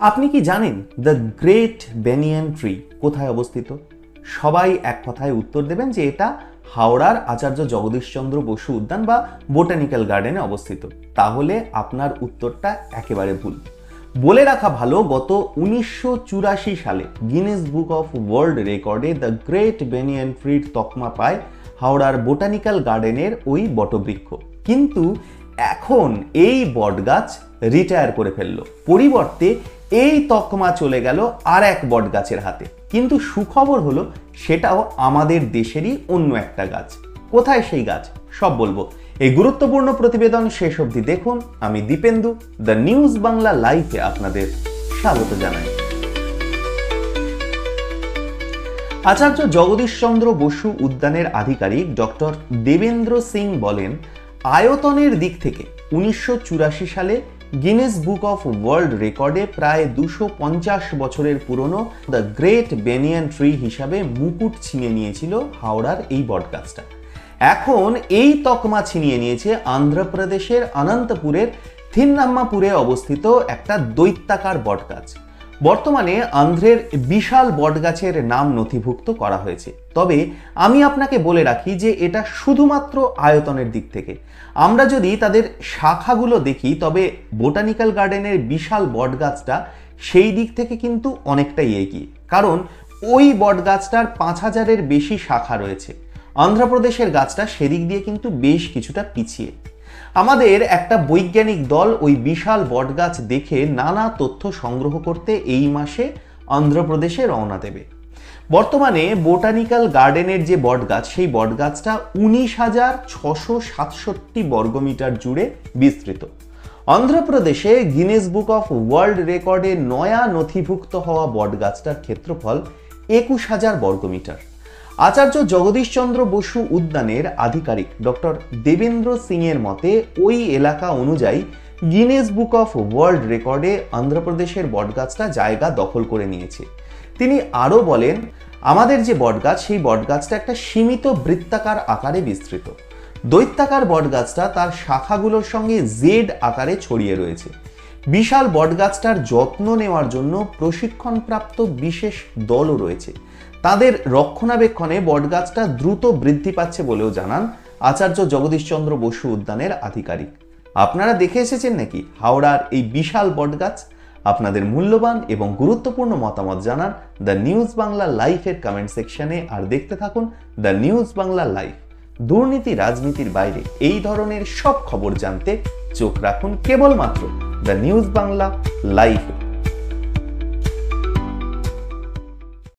আপনি কি জানেন দ্য গ্রেট বেনিয়ান ট্রি কোথায় অবস্থিত? সবাই এক কথায় উত্তর দেবেন যে এটা হাওড়ার আচার্য জগদীশচন্দ্র বসু উদ্যান বা বোটানিক্যাল গার্ডেনে অবস্থিত। তাহলে আপনার উত্তরটা একেবারে ভুল। বলে রাখা ভালো, গত উনিশশো চুরাশি সালে গিনেস বুক অফ ওয়ার্ল্ড রেকর্ডে দ্য গ্রেট বেনিয়ান ট্রির তকমা পায় হাওড়ার বোটানিক্যাল গার্ডেনের ওই বটবৃক্ষ। কিন্তু এখন এই বটগাছ রিটায়ার করে ফেলল। পরিবর্তে এই তকমা চলে গেল আর এক বটগাছের হাতে। কিন্তু সুখবর হলো সেটাও আমাদের দেশেরই অন্য একটা গাছ। কোথায় সেই গাছ? সব বলব। এই গুরুত্বপূর্ণ প্রতিবেদন শেষ অবধি দেখুন। আমি দীপেন্দু, দ্য নিউজ বাংলা লাইভে আপনাদের স্বাগত জানাই। আচার্য জগদীশচন্দ্র বসু উদ্যানের আধিকারিক ডক্টর দেবেন্দ্র সিং বলেন, আয়তনের দিক থেকে উনিশশো চুরাশি সালে গিনেস বুক অফ ওয়ার্ল্ড রেকর্ডে প্রায় দুশো পঞ্চাশ বছরের পুরনো দ্য গ্রেট বেনিয়ান ট্রি হিসাবে মুকুট ছিনিয়ে নিয়েছিল হাওড়ার এই বটগাছটা এখন এই তকমা ছিনিয়ে নিয়েছে আন্ধ্রপ্রদেশের অনন্তপুরের থিন্নাম্মাপুরে অবস্থিত একটা দৈত্যাকার বটগাছ বর্তমানে আন্ধ্রের বিশাল বটগাছের নাম নথিভুক্ত করা হয়েছে। তবে আমি আপনাকে বলে রাখি যে এটা শুধুমাত্র আয়তনের দিক থেকে। আমরা যদি তাদের শাখাগুলো দেখি, তবে বোটানিক্যাল গার্ডেনের বিশাল বটগাছটা সেই দিক থেকে কিন্তু অনেকটাই এগিয়ে। কারণ ওই বটগাছটার পাঁচ হাজারের বেশি শাখা রয়েছে। অন্ধ্রপ্রদেশের গাছটা সেদিক দিয়ে কিন্তু বেশ কিছুটা পিছিয়ে। আমাদের একটা বৈজ্ঞানিক দল ওই বিশাল বটগাছ দেখে নানা তথ্য সংগ্রহ করতে এই মাসে অন্ধ্রপ্রদেশে রওনা দেবে। বর্তমানে বোটানিক্যাল গার্ডেনের যে বটগাছ, সেই বটগাছটা উনিশ হাজার ছশো সাতষট্টি বর্গমিটার জুড়ে বিস্তৃত। অন্ধ্রপ্রদেশে গিনেস বুক অফ ওয়ার্ল্ড রেকর্ডে নয়া নথিভুক্ত হওয়া বটগাছটার ক্ষেত্রফল একুশ হাজার বর্গমিটার। আচার্য জগদীশচন্দ্র বসু উদ্যানের আধিকারিক ডক্টর দেবেন্দ্র সিং এর মতে, ওই এলাকা অনুযায়ী গিনেস বুক অফ ওয়ার্ল্ড রেকর্ডে অন্ধ্রপ্রদেশের বটগাছটা জায়গা দখল করে নিয়েছে। তিনি আরও বলেন, আমাদের যে বটগাছ, সেই বটগাছটা একটা সীমিত বৃত্তাকার আকারে বিস্তৃত। দৈত্যাকার বটগাছটা তার শাখাগুলোর সঙ্গে জেড আকারে ছড়িয়ে রয়েছে। বিশাল বটগাছটার যত্ন নেওয়ার জন্য প্রশিক্ষণপ্রাপ্ত বিশেষ দলও রয়েছে। তাদের রক্ষণাবেক্ষণে বটগাছটা দ্রুত বৃদ্ধি পাচ্ছে বলেও জানান আচার্য জগদীশচন্দ্র বসু উদ্যানের আধিকারিক। আপনারা দেখে এসেছেন নাকি হাওড়ার এই বিশাল বটগাছ? আপনাদের মূল্যবান এবং গুরুত্বপূর্ণ মতামত জানান দ্য নিউজ বাংলা লাইফের কমেন্ট সেকশনে, আর দেখতে থাকুন দ্য নিউজ বাংলা লাইফ। দুর্নীতি রাজনীতির বাইরে এই ধরনের সব খবর জানতে চোখ রাখুন কেবলমাত্র দ্য নিউজ বাংলা লাইফে।